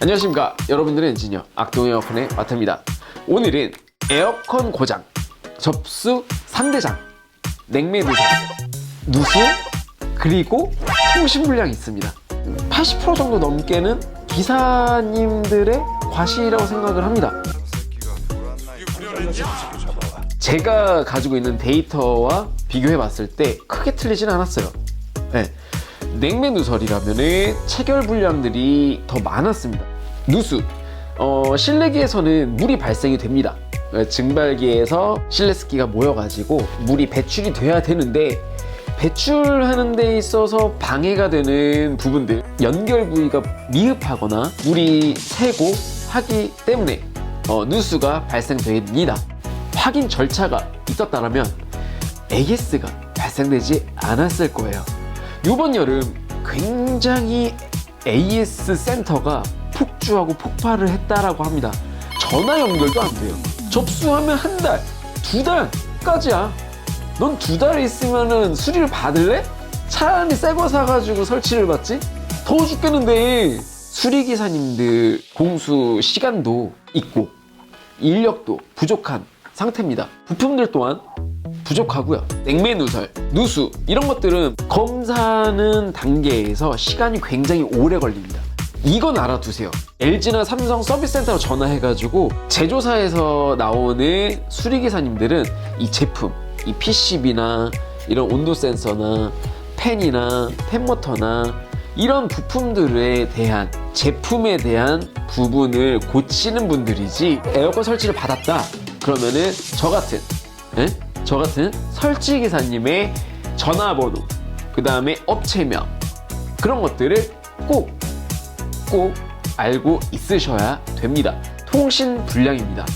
안녕하십니까. 여러분들의 엔지니어 악동 에어컨의 마태입니다. 오늘은 에어컨 고장 접수 3대장 냉매 누수 누수 그리고 통신 불량이 있습니다. 80% 정도 넘게는 기사님들의 과실이라고 생각을 합니다. 제가 가지고 있는 데이터와 비교해 봤을 때 크게 틀리진 않았어요. 네. 냉매 누설이라면 체결 불량들이 더 많았습니다. 누수. 어, 실내기에서는 물이 발생이 됩니다. 어, 증발기에서 실내습기가 모여가지고 물이 배출이 돼야 되는데 배출하는 데 있어서 방해가 되는 부분들 연결 부위가 미흡하거나 물이 새고 하기 때문에 어, 누수가 발생됩니다. 확인 절차가 있었다면 AS가 발생되지 않았을 거예요. 이번 여름 굉장히 AS 센터가 폭주하고 폭발을 했다라고 합니다. 전화 연결도 안 돼요. 접수하면 한 달, 두 달까지야. 넌 두 달 있으면은 수리를 받을래? 차라리 새거 사가지고 설치를 받지? 더워 죽겠는데 수리기사님들 공수 시간도 있고 인력도 부족한 상태입니다. 부품들 또한 부족하고요. 냉매 누설, 누수 이런 것들은 검사하는 단계에서 시간이 굉장히 오래 걸립니다. 이건 알아두세요. LG나 삼성 서비스 센터로 전화해가지고 제조사에서 나오는 수리기사님들은 이 제품, 이 PCB나 이런 온도 센서나 팬이나 팬모터나 이런 부품들에 대한 제품에 대한 부분을 고치는 분들이지 에어컨 설치를 받았다 그러면은 저 같은 에? 저 같은 설치 기사님의 전화번호, 그 다음에 업체명 그런 것들을 꼭, 꼭 알고 있으셔야 됩니다. 통신 불량입니다.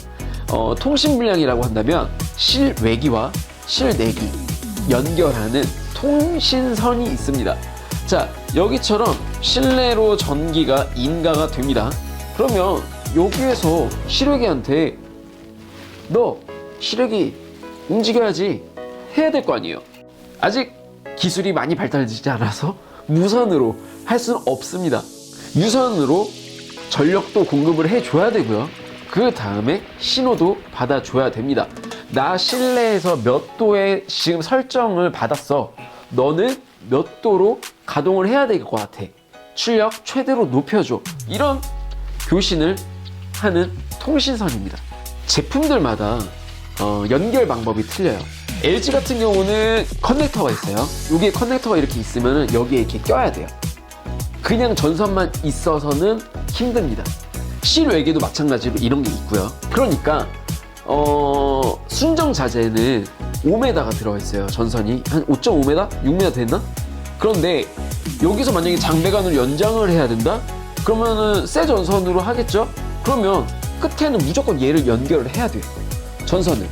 어, 통신 불량이라고 한다면 실외기와 실내기 연결하는 통신선이 있습니다. 자, 여기처럼 실내로 전기가 인가가 됩니다. 그러면 여기에서 실외기한테 너 실외기 움직여야지 해야 될 거 아니에요. 아직 기술이 많이 발달되지 않아서 무선으로 할 수는 없습니다. 유선으로 전력도 공급을 해줘야 되고요. 그 다음에 신호도 받아줘야 됩니다. 나 실내에서 몇 도에 지금 설정을 받았어. 너는 몇 도로 가동을 해야 될 것 같아. 출력 최대로 높여줘. 이런 교신을 하는 통신선입니다. 제품들마다 어, 연결 방법이 틀려요. LG 같은 경우는 커넥터가 있어요. 여기에 커넥터가 이렇게 있으면 여기에 이렇게 껴야 돼요. 그냥 전선만 있어서는 힘듭니다. 실외계도 마찬가지로 이런 게 있고요. 그러니까 어, 순정 자재는 5m가 들어가 있어요. 전선이 한 5.5m, 6m 됐나? 그런데 여기서 만약에 장배관으로 연장을 해야 된다? 그러면은 새 전선으로 하겠죠? 그러면 끝에는 무조건 얘를 연결을 해야 돼요. 전선을.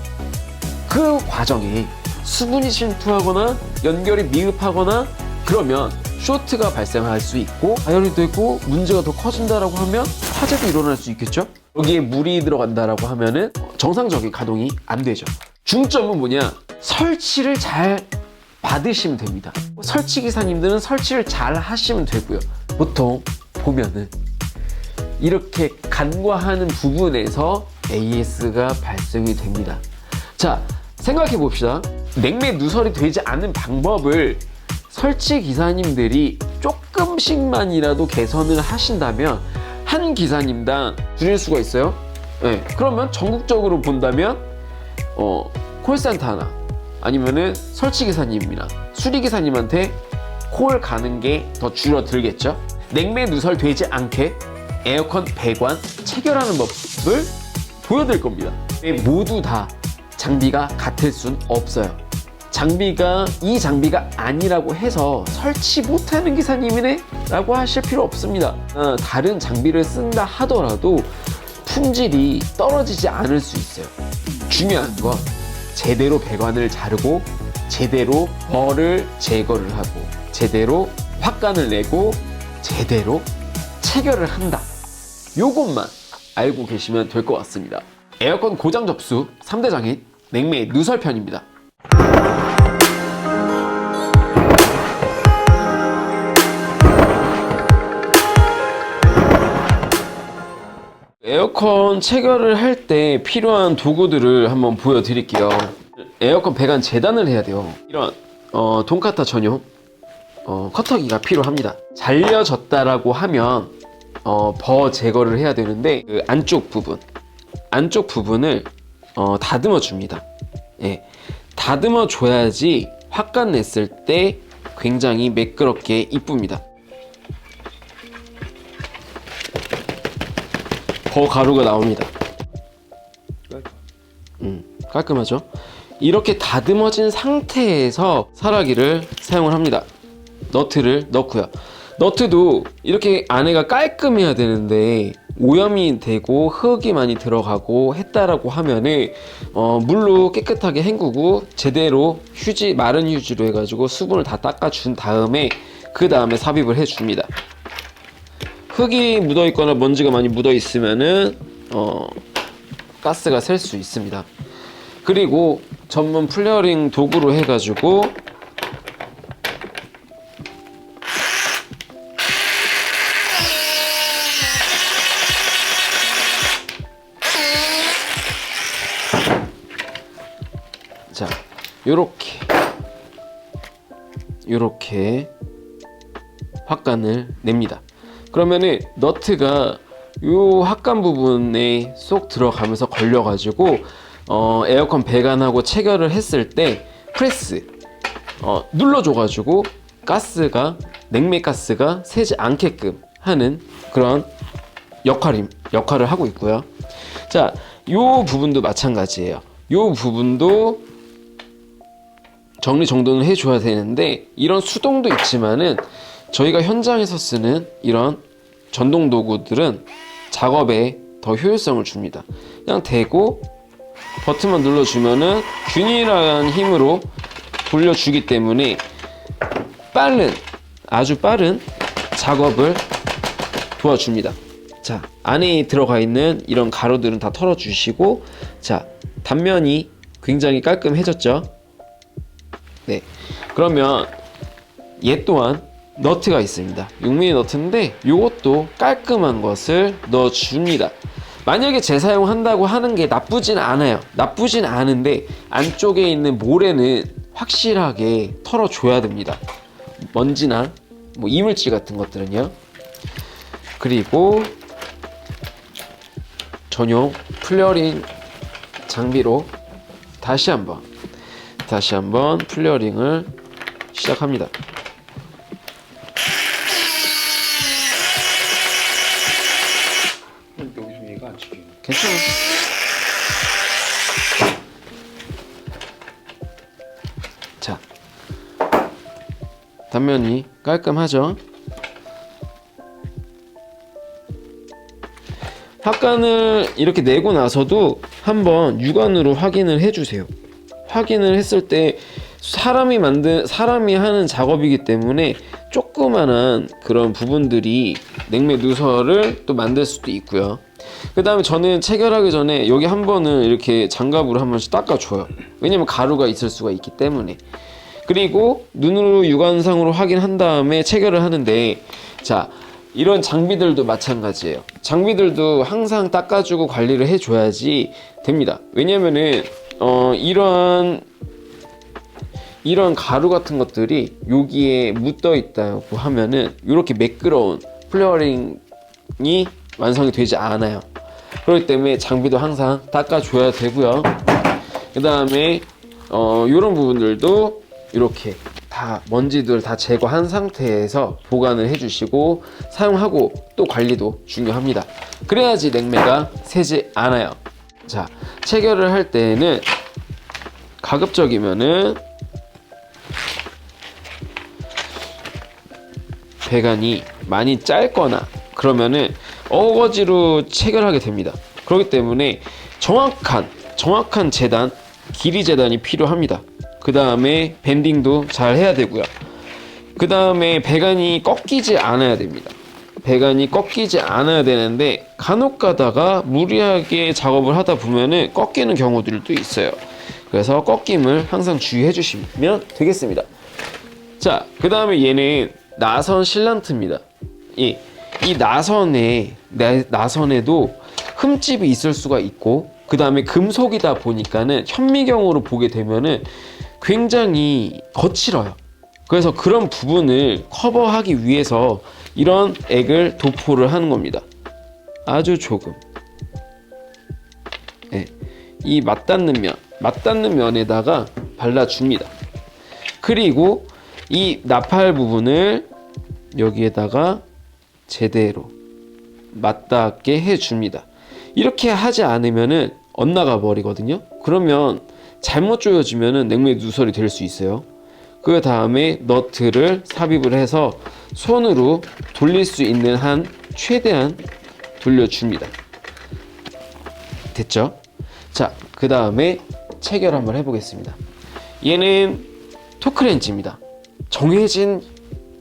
그 과정에 수분이 침투하거나 연결이 미흡하거나 그러면 쇼트가 발생할 수 있고 가열이 되고 문제가 더 커진다라고 하면 화재도 일어날 수 있겠죠? 여기에 물이 들어간다라고 하면은 정상적인 가동이 안 되죠. 중점은 뭐냐? 설치를 잘 받으시면 됩니다. 설치 기사님들은 설치를 잘 하시면 되고요. 보통 보면은 이렇게 간과하는 부분에서 AS가 발생이 됩니다. 자, 생각해 봅시다. 냉매 누설이 되지 않는 방법을 설치 기사님들이 조금씩만이라도 개선을 하신다면 한 기사님당 줄일 수가 있어요. 네, 그러면 전국적으로 본다면 어, 콜센터 하나 아니면은 설치 기사님이나 수리 기사님한테 콜 가는 게 더 줄어들겠죠. 냉매 누설 되지 않게 에어컨 배관 체결하는 법을 보여드릴 겁니다. 모두 다 장비가 같을 순 없어요. 장비가 이 장비가 아니라고 해서 설치 못하는 기사님이네? 라고 하실 필요 없습니다. 어, 다른 장비를 쓴다 하더라도 품질이 떨어지지 않을 수 있어요. 중요한 건 제대로 배관을 자르고 제대로 벌을 제거를 하고 제대로 확관을 내고 제대로 체결을 한다. 요것만 알고 계시면 될 것 같습니다. 에어컨 고장 접수 3대 장인 냉매 누설편입니다. 에어컨 체결을 할 때 필요한 도구들을 한번 보여드릴게요. 에어컨 배관 재단을 해야 돼요. 이런 어, 돈카타 전용 어, 커터기가 필요합니다. 잘려졌다라고 하면 어, 버 제거를 해야 되는데 그 안쪽 부분 안쪽 부분을 어, 다듬어 줍니다. 예, 다듬어 줘야지 확간 냈을 때 굉장히 매끄럽게 이쁩니다. 버 가루가 나옵니다. 음, 깔끔하죠? 이렇게 다듬어진 상태에서 사라기를 사용을 합니다. 너트를 넣고요. 너트도 이렇게 안에가 깔끔해야 되는데 오염이 되고 흙이 많이 들어가고 했다라고 하면은 어, 물로 깨끗하게 헹구고 제대로 휴지 마른 휴지로 해가지고 수분을 다 닦아준 다음에 그 다음에 삽입을 해줍니다. 흙이 묻어 있거나 먼지가 많이 묻어 있으면은 어, 가스가 셀 수 있습니다. 그리고 전문 플레어링 도구로 해가지고 요렇게 요렇게 확간을 냅니다. 그러면은 너트가 요 확간 부분에 쏙 들어가면서 걸려 가지고 어, 에어컨 배관하고 체결을 했을 때 프레스 어, 눌러줘 가지고 가스가 냉매 가스가 새지 않게끔 하는 그런 역할임 역할을 하고 있고요. 자, 요 부분도 마찬가지예요. 요 부분도 정리 정돈을 해줘야 되는데 이런 수동도 있지만은 저희가 현장에서 쓰는 이런 전동 도구들은 작업에 더 효율성을 줍니다. 그냥 대고 버튼만 눌러주면은 균일한 힘으로 돌려주기 때문에 빠른 아주 빠른 작업을 도와줍니다. 자 안에 들어가 있는 이런 가루들은 다 털어주시고 자 단면이 굉장히 깔끔해졌죠. 네 그러면 얘 또한 너트가 있습니다. 6mm 너트인데 이것도 깔끔한 것을 넣어줍니다. 만약에 재사용한다고 하는 게 나쁘진 않아요. 나쁘진 않은데 안쪽에 있는 모래는 확실하게 털어줘야 됩니다. 먼지나 뭐 이물질 같은 것들은요. 그리고 전용 플레어링 장비로 다시 한번 다시 한번 플레어링을 시작합니다. 괜찮아. 자, 단면이 깔끔하죠? 확간을 이렇게 내고 나서도 한번 육안으로 확인을 해주세요. 확인을 했을 때 사람이 만든 사람이 하는 작업이기 때문에 조그만한 그런 부분들이 냉매 누설을 또 만들 수도 있고요. 그 다음에 저는 체결하기 전에 여기 한 번은 이렇게 장갑으로 한 번씩 닦아줘요. 왜냐면 가루가 있을 수가 있기 때문에. 그리고 눈으로 육안상으로 확인한 다음에 체결을 하는데 자 이런 장비들도 마찬가지예요. 장비들도 항상 닦아주고 관리를 해줘야지 됩니다. 왜냐면은 어 이런 이런 가루 같은 것들이 여기에 묻어 있다고 하면은 이렇게 매끄러운 플레어링이 완성이 되지 않아요. 그렇기 때문에 장비도 항상 닦아줘야 되고요. 그 다음에 어, 이런 부분들도 이렇게 다 먼지들 다 제거한 상태에서 보관을 해주시고 사용하고 또 관리도 중요합니다. 그래야지 냉매가 새지 않아요. 자, 체결을 할 때는 가급적이면은 배관이 많이 짧거나 그러면은 어거지로 체결하게 됩니다. 그렇기 때문에 정확한 정확한 재단, 길이 재단이 필요합니다. 그 다음에 밴딩도 잘 해야 되고요. 그 다음에 배관이 꺾이지 않아야 됩니다. 배관이 꺾이지 않아야 되는데 간혹 가다가 무리하게 작업을 하다 보면은 꺾이는 경우들도 있어요. 그래서 꺾임을 항상 주의해 주시면 되겠습니다. 자, 그 다음에 얘는 나선 실란트입니다. 이, 이 나선에, 나, 나선에도 흠집이 있을 수가 있고 그 다음에 금속이다 보니까는 현미경으로 보게 되면은 굉장히 거칠어요. 그래서 그런 부분을 커버하기 위해서 이런 액을 도포를 하는 겁니다. 아주 조금. 네. 이 맞닿는 면, 맞닿는 면에다가 발라줍니다. 그리고 이 나팔 부분을 여기에다가 제대로 맞닿게 해줍니다. 이렇게 하지 않으면은 엇나가 버리거든요. 그러면 잘못 조여지면은 냉매 누설이 될 수 있어요. 그 다음에 너트를 삽입을 해서 손으로 돌릴 수 있는 한 최대한 돌려줍니다. 됐죠? 자, 그 다음에 체결 한번 해보겠습니다. 얘는 토크렌치입니다. 정해진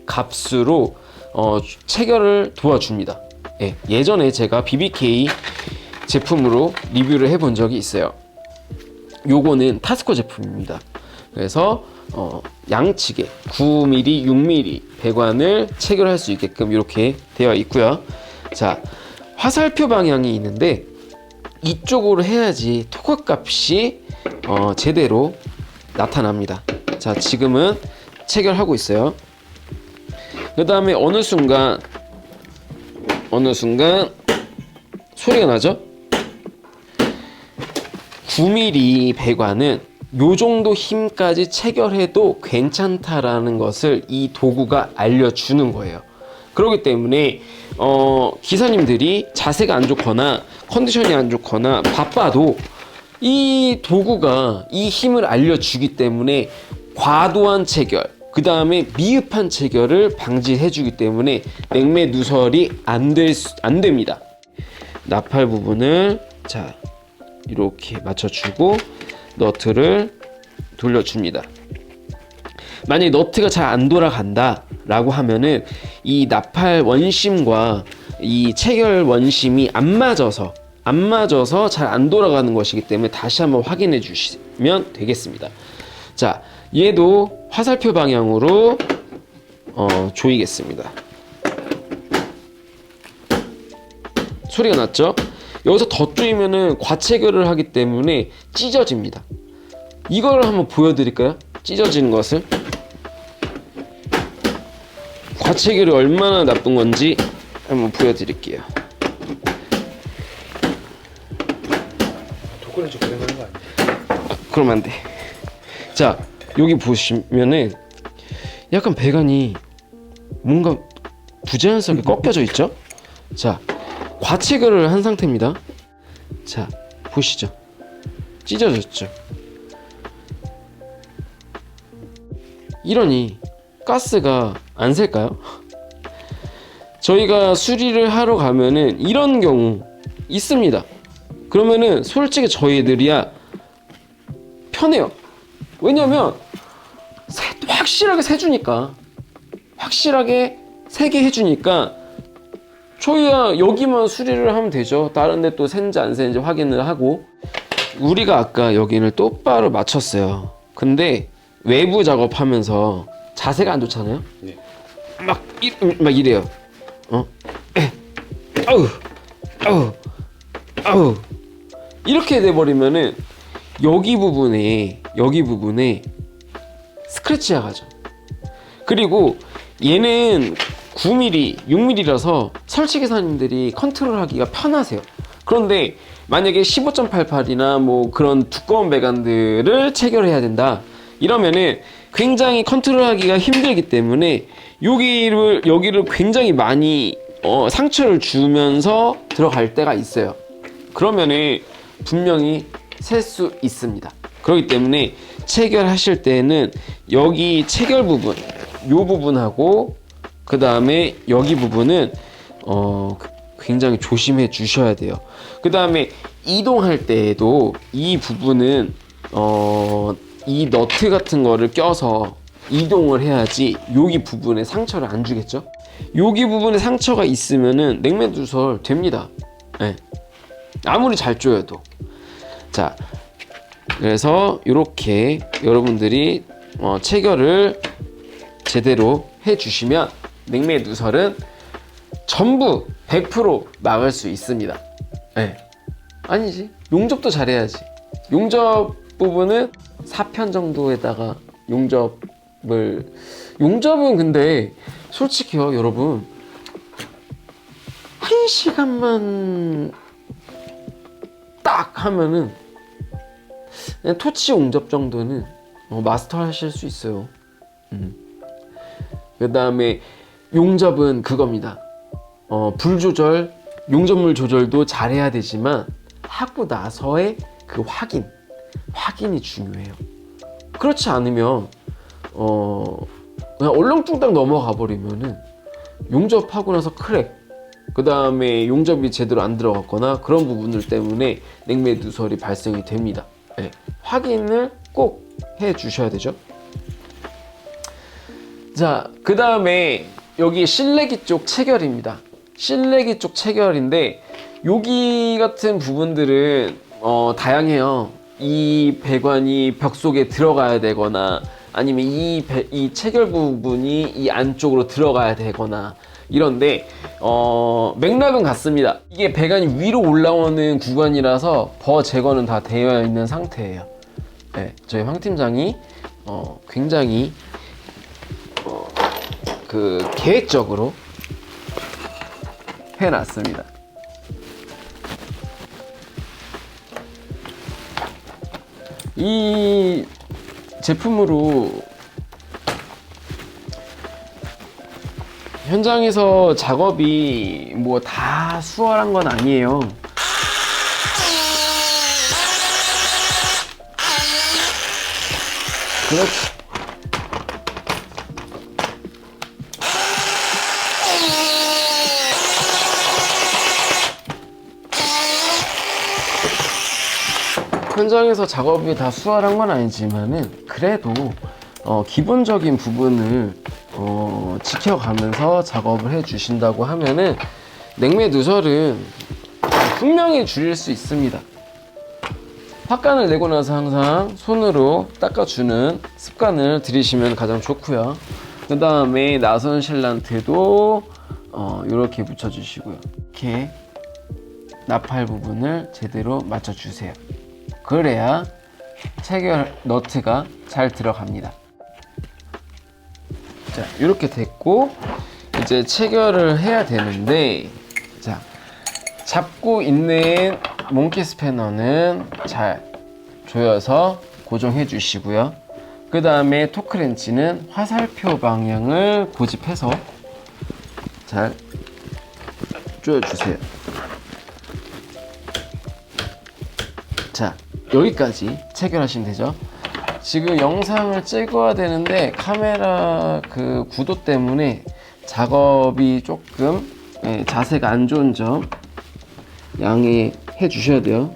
값으로 어, 체결을 도와줍니다. 예, 예전에 제가 BBK 제품으로 리뷰를 해본 적이 있어요. 요거는 타스코 제품입니다. 그래서 어, 양측에 9mm, 6mm 배관을 체결할 수 있게끔 이렇게 되어 있고요. 자, 화살표 방향이 있는데 이쪽으로 해야지 토크 값이 어, 제대로 나타납니다. 자, 지금은 체결하고 있어요. 그 다음에 어느 순간 어느 순간 소리가 나죠? 9mm 배관은 요 정도 힘까지 체결해도 괜찮다라는 것을 이 도구가 알려주는 거예요. 그렇기 때문에 어, 기사님들이 자세가 안 좋거나 컨디션이 안 좋거나 바빠도 이 도구가 이 힘을 알려주기 때문에 과도한 체결, 그 다음에 미흡한 체결을 방지해주기 때문에 냉매 누설이 안, 될 수, 안 됩니다. 나팔 부분을 자 이렇게 맞춰주고 너트를 돌려줍니다. 만약에 너트가 잘 안 돌아간다 라고 하면은 이 나팔 원심과 이 체결 원심이 안 맞아서 안 맞아서 잘 안 돌아가는 것이기 때문에 다시 한번 확인해 주시면 되겠습니다. 자, 얘도 화살표 방향으로 어, 조이겠습니다. 소리가 났죠? 여기서 더 조이면은 과체결을 하기 때문에 찢어집니다. 이걸 한번 보여드릴까요? 찢어지는 것을. 과체결이 얼마나 나쁜 건지 한번 보여드릴게요. 좀거 아니야? 그러면 안 돼. 자, 여기 보시면은 약간 배관이 뭔가 부자연스럽게 꺾여져 있죠? 자, 과체결을 한 상태입니다. 자, 보시죠. 찢어졌죠? 이러니 가스가 안 셀까요? 저희가 수리를 하러 가면은 이런 경우 있습니다. 그러면은 솔직히 저희들이야 편해요. 왜냐면 세- 확실하게 세주니까 확실하게 세게 해주니까 저희야 여기만 수리를 하면 되죠. 다른 데또 센지 안 센지 확인을 하고 우리가 아까 여기를 똑바로 맞췄어요. 근데 외부 작업하면서 자세가 안 좋잖아요. 네. 막, 이, 막 이래요. 어? 에, 아우, 아우, 아우. 이렇게 돼버리면은 여기 부분에, 여기 부분에 스크래치가 가죠. 그리고 얘는 9mm, 6mm라서 설치 기사님들이 컨트롤하기가 편하세요. 그런데 만약에 15.88이나 뭐 그런 두꺼운 배관들을 체결해야 된다. 이러면은 굉장히 컨트롤하기가 힘들기 때문에 여기를 여기를 굉장히 많이 어, 상처를 주면서 들어갈 때가 있어요. 그러면은 분명히 셀 수 있습니다. 그렇기 때문에 체결하실 때는 여기 체결 부분, 요 부분하고 그 다음에 여기 부분은 어 굉장히 조심해 주셔야 돼요. 그 다음에 이동할 때에도 이 부분은 어 이 너트 같은 거를 껴서 이동을 해야지 여기 부분에 상처를 안 주겠죠? 여기 부분에 상처가 있으면은 냉면 두설 됩니다. 예. 아무리 잘 조여도. 자, 그래서 이렇게 여러분들이 어, 체결을 제대로 해주시면 냉매 누설은 전부 100% 막을 수 있습니다. 네. 아니지. 용접도 잘해야지. 용접 부분은 4편 정도에다가 용접을 용접은 근데 솔직히요 여러분 한 시간만 딱 하면은 토치 용접 정도는 어, 마스터 하실 수 있어요. 그 다음에 용접은 그겁니다. 어, 불 조절, 용접물 조절도 잘해야 되지만 하고 나서의 그 확인, 확인이 중요해요. 그렇지 않으면 어 그냥 얼렁뚱땅 넘어가 버리면은 용접하고 나서 크랙, 그 다음에 용접이 제대로 안 들어갔거나 그런 부분들 때문에 냉매 누설이 발생이 됩니다. 네, 확인을 꼭 해 주셔야 되죠. 자, 그 다음에 여기 실내기 쪽 체결입니다. 실내기 쪽 체결인데 여기 같은 부분들은 어, 다양해요. 이 배관이 벽 속에 들어가야 되거나 아니면 이, 배- 이 체결 부분이 이 안쪽으로 들어가야 되거나 이런데 어, 맥락은 같습니다. 이게 배관이 위로 올라오는 구간이라서 버 제거는 다 되어 있는 상태예요. 네, 저희 황 팀장이 어, 굉장히 그 계획적으로 해놨습니다. 이 제품으로 현장에서 작업이 뭐 다 수월한 건 아니에요. 그렇지. 현장에서 작업이 다 수월한 건 아니지만은 그래도 어, 기본적인 부분을 어, 지켜가면서 작업을 해 주신다고 하면은 냉매 누설은 분명히 줄일 수 있습니다. 팥간을 내고 나서 항상 손으로 닦아주는 습관을 들이시면 가장 좋고요. 그 다음에 나선 실란트도 어, 이렇게 붙여주시고요. 이렇게 나팔 부분을 제대로 맞춰주세요. 그래야 체결 너트가 잘 들어갑니다. 자, 이렇게 됐고 이제 체결을 해야 되는데 자, 잡고 있는 몽키 스패너는 잘 조여서 고정해 주시고요. 그 다음에 토크렌치는 화살표 방향을 고집해서 잘 조여주세요. 여기까지 체결하시면 되죠. 지금 영상을 찍어야 되는데 카메라 그 구도 때문에 작업이 조금 예, 자세가 안 좋은 점 양해해 주셔야 돼요.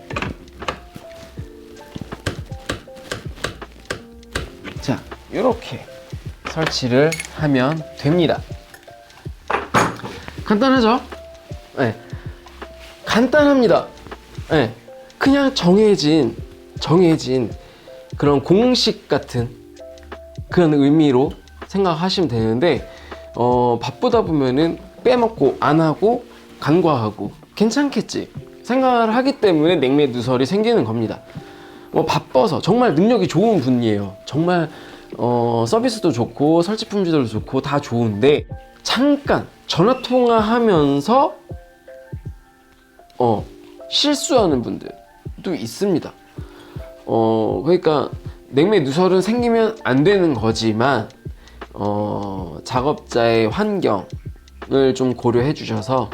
자, 이렇게 설치를 하면 됩니다. 간단하죠? 네. 간단합니다. 네. 그냥 정해진, 정해진 그런 공식 같은 그런 의미로 생각하시면 되는데, 어, 바쁘다 보면은 빼먹고 안 하고 간과하고 괜찮겠지 생각을 하기 때문에 냉매 누설이 생기는 겁니다. 뭐 바빠서 정말 능력이 좋은 분이에요. 정말 어, 서비스도 좋고 설치 품질도 좋고 다 좋은데 잠깐 전화 통화하면서 어, 실수하는 분들도 있습니다. 어, 그러니까 냉매 누설은 생기면 안 되는 거지만 어, 작업자의 환경을 좀 고려해 주셔서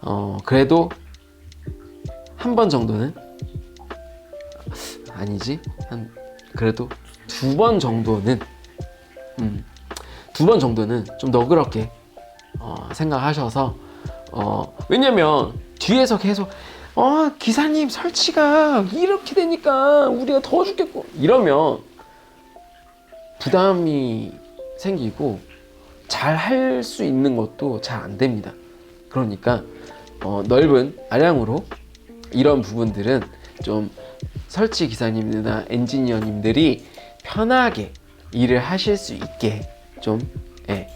어, 그래도 한 번 정도는 아니지? 한 그래도 두 번 정도는 음, 두 번 정도는 좀 너그럽게 어, 생각하셔서 어, 왜냐면 뒤에서 계속 어 기사님 설치가 이렇게 되니까 우리가 더워 죽겠고 이러면 부담이 생기고 잘 할 수 있는 것도 잘 안 됩니다. 그러니까 어, 넓은 아량으로 이런 부분들은 좀 설치 기사님이나 엔지니어님들이 편하게 일을 하실 수 있게 좀 예,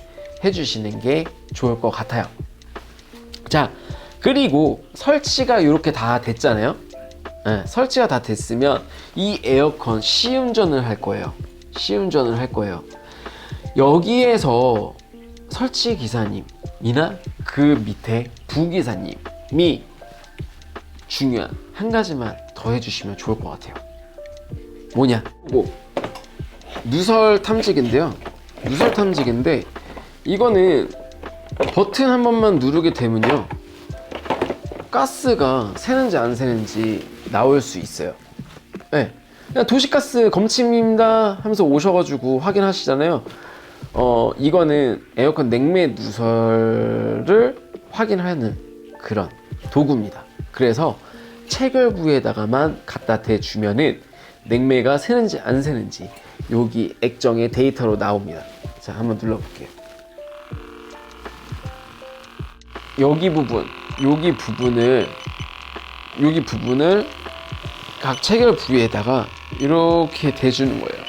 해주시는 게 좋을 것 같아요. 자, 그리고 설치가 이렇게 다 됐잖아요. 예, 설치가 다 됐으면 이 에어컨 시운전을 할 거예요. 시운전을 할 거예요. 여기에서 설치 기사님이나 그 밑에 부기사님이 중요한 한 가지만 더 해주시면 좋을 것 같아요. 뭐냐? 뭐 누설 탐지기인데요. 누설 탐지기인데 이거는 버튼 한 번만 누르게 되면요. 가스가 새는지 안 새는지 나올 수 있어요. 네. 그냥 도시가스 검침입니다 하면서 오셔가지고 확인하시잖아요. 어, 이거는 에어컨 냉매 누설을 확인하는 그런 도구입니다. 그래서 체결부에다가만 갖다 대주면은 냉매가 새는지 안 새는지 여기 액정의 데이터로 나옵니다. 자, 한번 눌러볼게요. 여기 부분, 여기 부분을 여기 부분을 각 체결 부위에다가 이렇게 대주는 거예요.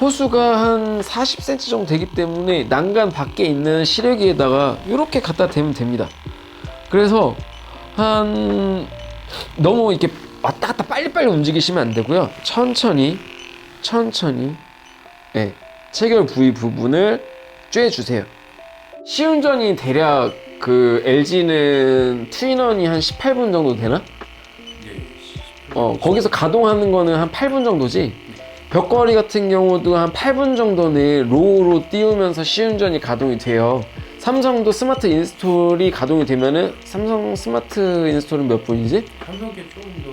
호수가 한 40cm 정도 되기 때문에 난간 밖에 있는 시래기에다가 이렇게 갖다 대면 됩니다. 그래서 한 너무 이렇게 왔다 갔다 빨리빨리 움직이시면 안 되고요. 천천히 천천히 예, 체결 부위 부분을 쬐 주세요. 시운전이 대략 그 LG는 투인원이 한 18분 정도 되나? 어, 거기서 가동하는 거는 한 8분 정도지. 벽걸이 같은 경우도 한 8분 정도는 로우로 띄우면서 시운전이 가동이 돼요. 삼성도 스마트 인스톨이 가동이 되면은 삼성 스마트 인스톨은 몇 분이지? 삼성께 조금 더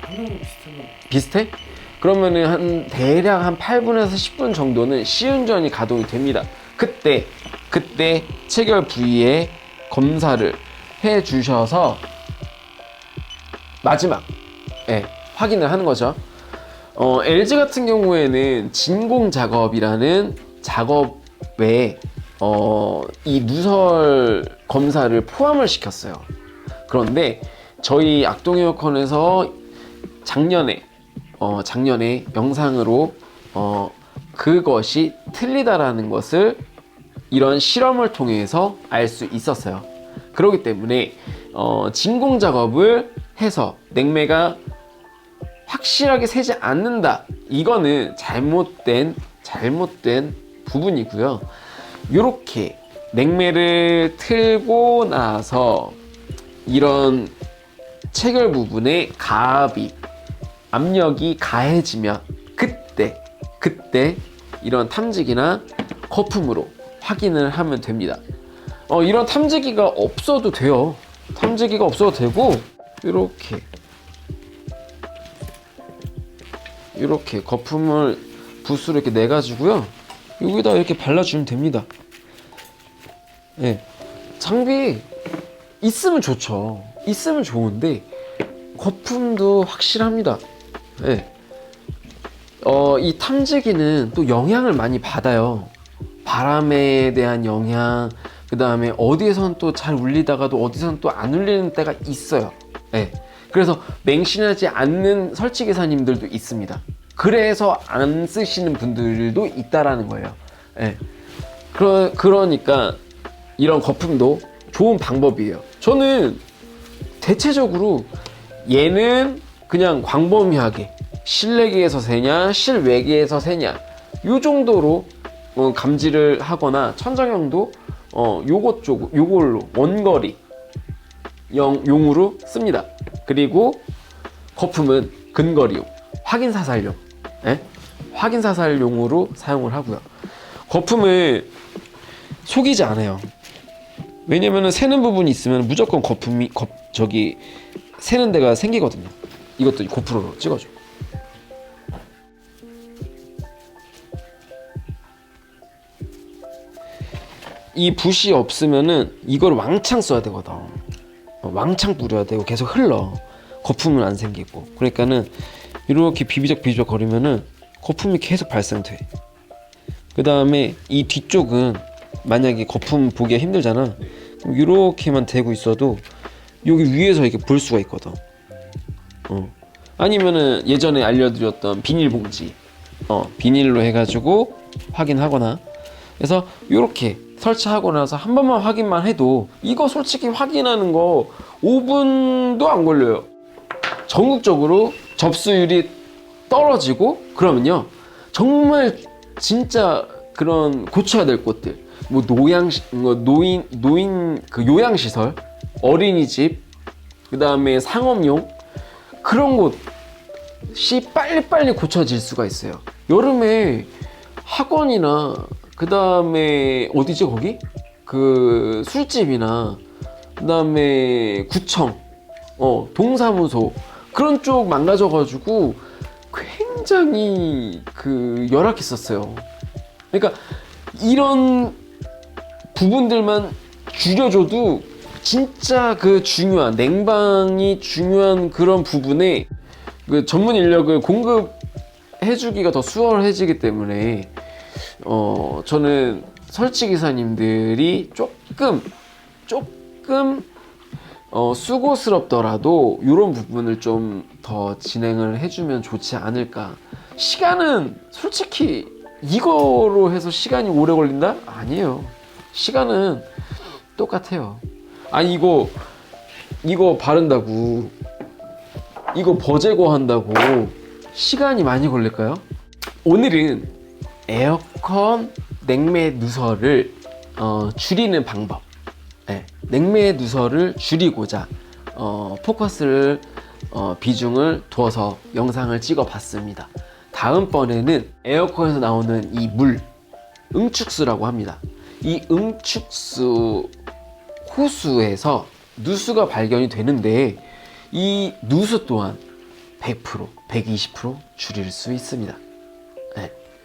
한국 비슷한 거 비슷해? 그러면은 한 대략 한 8분에서 10분 정도는 시운전이 가동이 됩니다. 그때 그때 체결 부위에 검사를 해 주셔서 마지막 예, 확인을 하는 거죠. 어, LG 같은 경우에는 진공 작업이라는 작업에 어, 이 누설 검사를 포함을 시켰어요. 그런데 저희 악동 에어컨에서 작년에 어, 작년에 영상으로 어, 그것이 틀리다라는 것을 이런 실험을 통해서 알 수 있었어요. 그렇기 때문에 어, 진공 작업을 해서 냉매가 확실하게 새지 않는다. 이거는 잘못된 잘못된 부분이고요. 이렇게 냉매를 틀고 나서 이런 체결 부분에 가압이 압력이 가해지면 그때 그때 이런 탐지기나 거품으로 확인을 하면 됩니다. 어, 이런 탐지기가 없어도 돼요. 탐지기가 없어도 되고 이렇게 이렇게 거품을 붓으로 이렇게 내 가지고요. 여기다 이렇게 발라주면 됩니다. 예. 장비 있으면 좋죠. 있으면 좋은데 거품도 확실합니다. 예. 어, 이 탐지기는 또 영향을 많이 받아요. 바람에 대한 영향, 그 다음에 어디에선 또 잘 울리다가도 어디선 또 안 울리는 때가 있어요. 예. 그래서 맹신하지 않는 설치 기사님들도 있습니다. 그래서 안 쓰시는 분들도 있다라는 거예요. 예. 그러, 그러니까 이런 거품도 좋은 방법이에요. 저는 대체적으로 얘는 그냥 광범위하게 실내기에서 새냐 실외기에서 새냐 요 정도로 어, 감지를 하거나 천정형도 어, 요것 쪽 요걸로 원거리 용, 용으로 씁니다. 그리고 거품은 근거리용 확인 사살용 예? 확인 사살용으로 사용을 하고요. 거품을 속이지 않아요. 왜냐면은 새는 부분이 있으면 무조건 거품이 거, 저기 새는 데가 생기거든요. 이것도 고프로로 찍어줘. 이 붓이 없으면은 이걸 왕창 써야 되거든. 어, 왕창 뿌려야 되고 계속 흘러. 거품은 안 생기고. 그러니까는 이렇게 비비적 비비적 거리면은 거품이 계속 발생돼. 그 다음에 이 뒤쪽은 만약에 거품 보기가 힘들잖아. 그럼 이렇게만 대고 있어도 여기 위에서 이렇게 볼 수가 있거든. 어. 아니면은 예전에 알려드렸던 비닐봉지, 어, 비닐로 해가지고 확인하거나. 그래서 이렇게 설치하고 나서 한 번만 확인만 해도 이거 솔직히 확인하는 거 5분도 안 걸려요. 전국적으로 접수율이 떨어지고 그러면요. 정말 진짜 그런 고쳐야 될 곳들. 뭐 노양 뭐 노인 노인 그 요양 시설 어린이집 그 다음에 상업용 그런 곳이 빨리빨리 고쳐질 수가 있어요. 여름에 학원이나 그 다음에 어디지 거기 그 술집이나 그 다음에 구청 어 동사무소 그런 쪽 망가져가지고 굉장히 그 열악했었어요. 그러니까 이런 부분들만 줄여줘도 진짜 그 중요한 냉방이 중요한 그런 부분에 그 전문 인력을 공급해주기가 더 수월해지기 때문에 어 저는 설치 기사님들이 조금 조금 어, 수고스럽더라도 이런 부분을 좀 더 진행을 해주면 좋지 않을까. 시간은 솔직히 이거로 해서 시간이 오래 걸린다? 아니에요. 시간은 똑같아요. 아니 이거 이거 바른다고 이거 버제거 한다고 시간이 많이 걸릴까요? 오늘은 에어컨 냉매 누설을 어, 줄이는 방법 네, 냉매 누설을 줄이고자 어, 포커스를 어, 비중을 두어서 영상을 찍어 봤습니다. 다음번에는 에어컨에서 나오는 이 물, 응축수라고 합니다. 이 응축수 호수에서 누수가 발견이 되는데 이 누수 또한 100%, 120% 줄일 수 있습니다.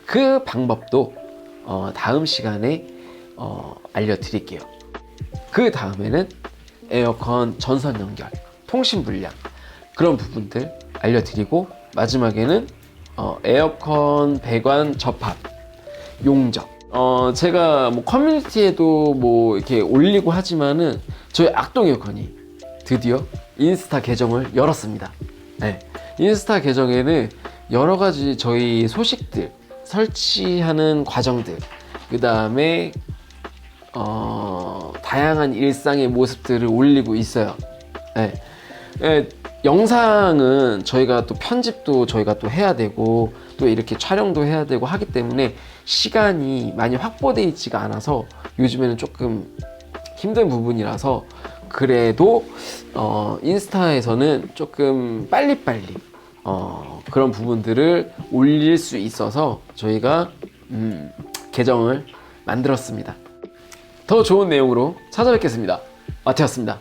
네, 그 방법도 어, 다음 시간에 어, 알려드릴게요. 그 다음에는 에어컨 전선 연결, 통신 불량 그런 부분들 알려드리고 마지막에는 어, 에어컨 배관 접합, 용접. 어, 제가 뭐 커뮤니티에도 뭐 이렇게 올리고 하지만은 저희 악동 에어컨이 드디어 인스타 계정을 열었습니다. 네. 인스타 계정에는 여러 가지 저희 소식들, 설치하는 과정들, 그 다음에 어, 다양한 일상의 모습들을 올리고 있어요. 네. 예, 영상은 저희가 또 편집도 저희가 또 해야 되고 또 이렇게 촬영도 해야 되고 하기 때문에 시간이 많이 확보되어 있지가 않아서 요즘에는 조금 힘든 부분이라서 그래도 어, 인스타에서는 조금 빨리빨리 어, 그런 부분들을 올릴 수 있어서 저희가 음, 계정을 만들었습니다. 더 좋은 내용으로 찾아뵙겠습니다. 마태였습니다.